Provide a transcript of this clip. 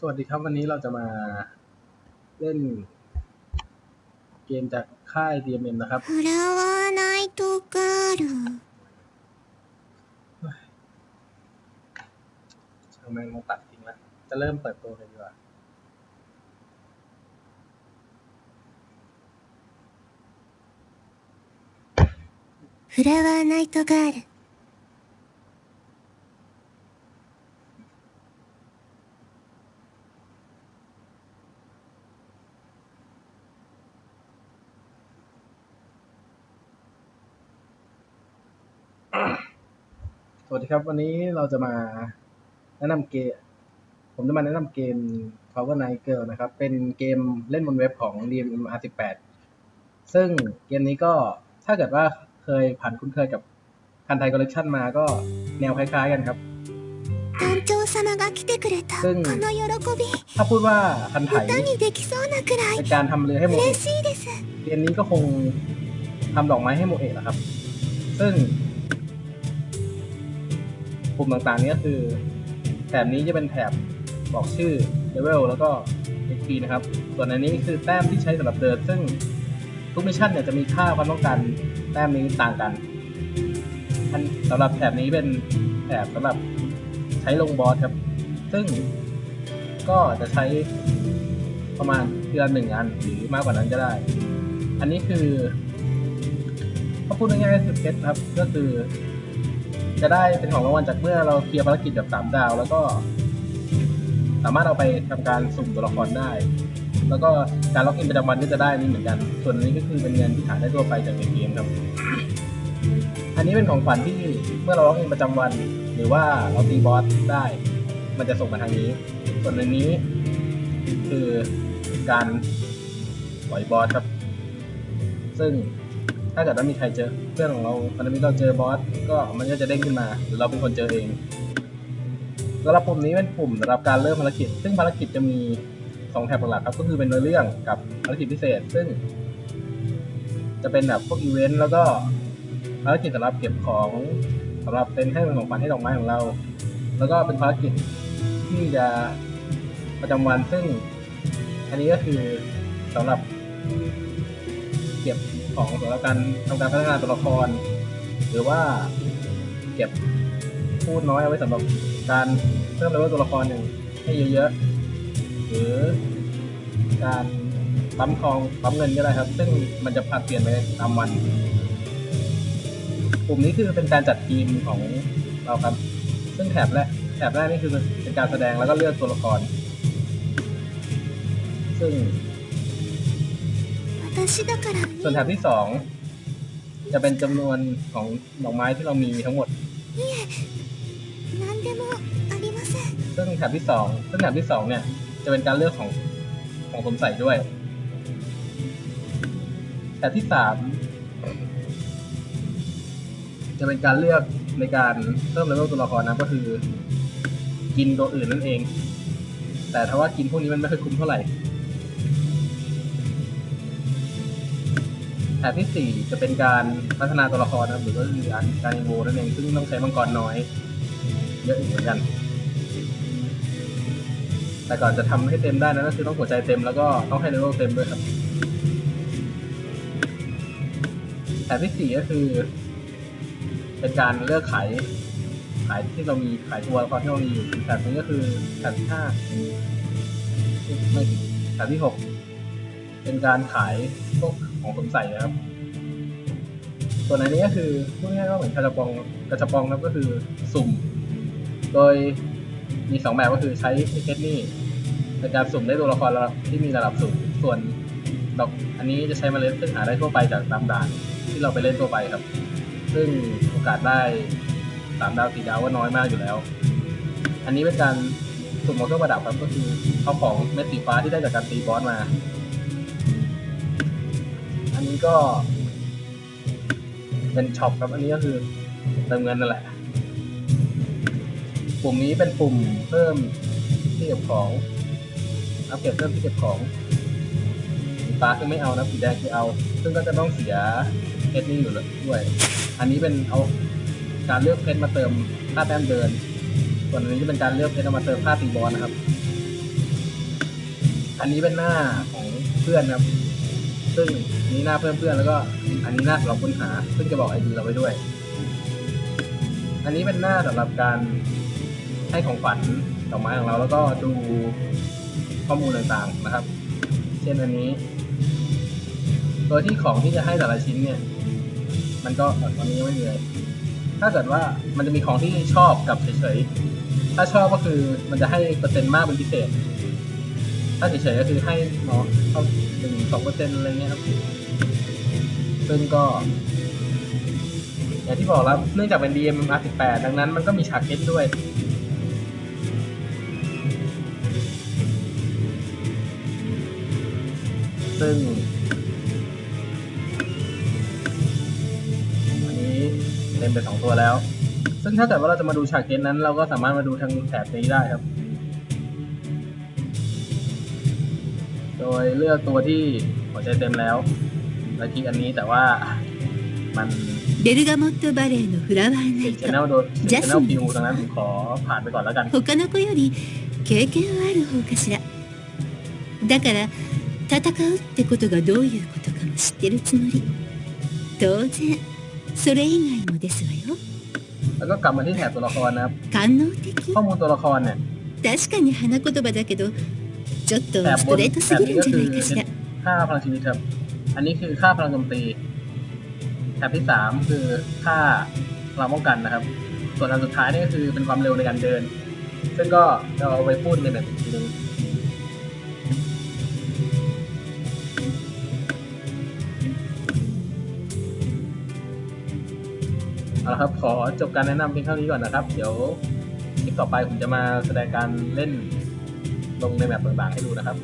สวัสดีครับวันนี้เราจะมาเล่น เกมจากค่าย DMM นะครับเราว่าไนตุการุช่างแม่งมาตัดจริงงละจะเริ่มเปิดตัวกันดีกว่าเวลาフラนーナกトガール สวัสดีครับ วันนี้เราจะมาแนะนำเกม ผมจะมาแนะนำเกม Power Night Girl นะครับ เป็นเกมเล่นบนเว็บของ DMR18 ซึ่งเกมนี้ก็ถ้าเกิดว่าเคยผ่านคุ้นเคยกับคันไทยคอลเลคชันมาก็แนวคล้ายๆกันครับ ซึ่งถ้าพูดว่าคันไทยเป็นการทำเรือให้โมเอะเกมนี้ก็คงทำดอกไม้ให้โมเอะแหละครับ ซึ่ง ปุ่มต่างๆนี้ก็คือ แถบนี้จะเป็นแถบบอกชื่อเลเวลแล้วก็ XP นะครับ ส่วนอันนี้คือแต้มที่ใช้สำหรับเดินซึ่งทุกมิชชั่นเนี่ยจะมีค่าความต้องการแต้มนี้ต่างกันอันสำหรับแถบนี้เป็นแถบสำหรับใช้ลงบอสครับ ซึ่งก็จะใช้ประมาณเดือนหนึ่งอันหรือมากกว่านั้นก็ได้ อันนี้คือถ้าพูดง่ายๆคือเพชรครับ ก็คือ จะได้เป็นของรางวัลจากเมื่อเราเคลียร์ภารกิจแบบสามดาว แล้วก็ สามารถเอาไปทำการสุ่มตัวละครได้ แล้วก็การล็อกอินประจำวันก็จะได้นี่เหมือนกัน ส่วนนี้ก็คือเป็นเงินที่หาได้ทั่วไปจากในเกมครับ อันนี้เป็นของขวัญที่เมื่อเราล็อกอินประจำวัน หรือว่าเราตีบอสได้ มันจะส่งมาทางนี้ ส่วนอันนี้ คือการปล่อยบอสครับ ซึ่ง ถ้าเกิดว่ามีใครเจอเพื่อนของเราพันธมิตรเราเจอบอสก็มันก็จะเด้งขึ้นมาหรือเราเป็นคนเจอเองสำหรับปุ่มนี้เป็นปุ่มสำหรับการเริ่มภารกิจ ซึ่งภารกิจจะมีสองแถบหลักครับก็คือเป็นเนื้อเรื่องกับภารกิจพิเศษ ซึ่ง จะเป็นแบบพวกอีเวนต์แล้วก็ภารกิจสำหรับเก็บของสำหรับเป็นให้เป็นของขวัญให้ดอกไม้ของเรา แล้วก็เป็นภารกิจที่จะประจำวันซึ่ง อันนี้ก็คือสำหรับเก็บ ของสำหรับการทำการพัฒนาตัวละคร หรือว่าเก็บพูดน้อยเอาไว้สำหรับการเพิ่มเลเวลตัวละครหนึ่งให้เยอะๆหรือการปั๊มทองปั๊มเงินก็ได้ครับ ซึ่งมันจะผัดเปลี่ยนไปตามวันกลุ่มนี้คือเป็นการจัดทีมของเราครับ ซึ่งแถบแรกแถบแรกนี่คือเป็นการแสดงแล้วก็เลือกตัวละคร ซึ่ง ส่วนแถบที่สองจะเป็นจำนวนของดอกไม้ที่เรามีทั้งหมดซึ่งแถบที่สองซึ่งแถบที่สองเนี่ยจะเป็นการเลือกของของสมใส่ด้วยแต่ที่สามจะเป็นการเลือกในการเพิ่มเลเวลตัวละครนะก็คือ กินตัวอื่นนั่นเอง แต่ถ้าว่ากินพวกนี้มันไม่ค่อยคุ้มเท่าไหร่ แถบที่สี่จะเป็นการพัฒนาตัวละครนะครับหรือก็คือการการอีโวนั่นเองซึ่งต้องใช้มังกรน้อย เยอะอยู่เหมือนกัน แต่ก่อนจะทำให้เต็มได้นะก็คือต้องหัวใจเต็มแล้วก็ต้องให้เลเวลเต็มด้วยครับแถบที่สี่ก็คือ เป็นการเลือกขายขายที่เรามีขายตัวละครที่เรามีอยู่แถบนี้ก็คือแถบที่ห้าไม่ถึงแถบที่หกเป็นการขายพวก ของสมใส่นะครับ ส่วนอันนี้ก็คือพูดง่ายๆก็เหมือนกระชับปองกระชับปองนะครับก็คือสุ่ม โดยมีสองแบบก็คือใช้เพชรนี่ในการสุ่มได้ตัวละครระดับที่มีระดับสูงส่วนดอกอันนี้จะใช้เมล็ดซึ่งหาได้ทั่วไปจากตามด่านที่เราไปเล่นทั่วไปครับ ซึ่งโอกาสได้สามดาวสี่ดาวก็น้อยมากอยู่แล้ว อันนี้เป็นการสุ่มของเครื่องประดับครับก็คือเอาของเม็ดสีฟ้าที่ได้จากการตีบอสมา อันนี้ก็ เป็นช็อปครับอันนี้ก็คือเติมเงินนั่นแหละ ปุ่มนี้เป็นปุ่มเพิ่มที่เก็บของอัปเกรดเพิ่มที่เก็บของสีฟ้าคือไม่เอานะสีแดงคือเอา ซึ่งก็จะต้องเสียเพชรนี่อยู่เลยด้วย อันนี้เป็นเอาการเลือกเพชรมาเติมค่าแต้มเดิน ส่วนอันนี้จะเป็นการเลือกเพชรมาเติมค่าตีบอลนะครับ อันนี้เป็นหน้าของเพื่อนครับ ซึ่งนี้หน้าเพื่อนเพื่อนๆแล้วก็อันนี้หน้าสำหรับค้นหา ซึ่งจะบอกไอดีเราไว้ด้วย อันนี้เป็นหน้าสำหรับการให้ของขวัญดอกไม้ของเราแล้วก็ดูข้อมูลต่างๆนะครับ เช่นอันนี้โดยที่ของที่จะให้แต่ละชิ้นเนี่ย มันก็ตอนนี้ไม่มีเลยถ้าเกิดว่ามันจะมีของที่ชอบกับเฉยๆ ถ้าชอบก็คือมันจะให้เปอร์เซ็นต์มากเป็นพิเศษ ถ้าเฉยๆก็คือให้เนาะเท่าหนึ่งสองเปอร์เซ็นต์อะไรเงี้ยครับ ซึ่งก็ อย่างที่บอกแล้วเนื่องจากเป็น DMR 18 ดังนั้นมันก็มีฉากเก็ตด้วยซึ่งอันนี้เต็มไปสองตัวแล้ว ซึ่งถ้าเกิดว่าเราจะมาดูฉากเกตนั้น เราก็สามารถมาดูทางแถบนี้ได้ครับ โดยเลือกตัวที่หัวใจเต็มแล้ว แล้วคลิกอันนี้แต่ว่ามัน ベルガモットバレーのフラワーナ ติด イ ชแนล ト โดน ジャ ช ス แนล ミン ฟิวดังนั้นผมขอผ่านไปก่อนแล้วกัน 他の子より経験はある方かしらだから戦うってことがどういうことかも知ってるつもり当然それ以外もですわよ แล้วก็กลับมาที่แถบตัวละครนะครับ 官能的 ข้อมูลตัวละครเนี่ย 確かに花言葉だけど ちょっとแถบ ス บ ト น レートす แถบ ぎ นี้ るん ก็ じゃ คื な อย かしら ค่าพลังชีวิตครับ อันนี้คือค่าพลังโจมตี แถบที่สามคือค่าพลังป้องกันนะครับ ส่วนอันสุดท้ายนี่ก็คือเป็นความเร็วในการเดิน ซึ่งก็จะเอาไว้พูดในแบบอีกทีนึงเอาละครับ ขอจบการแนะนำเพียงเท่านี้ก่อนนะครับ เดี๋ยวคลิปต่อไปผมจะมาแสดงการเล่น ลงในแบบต่างๆให้ดูนะครับ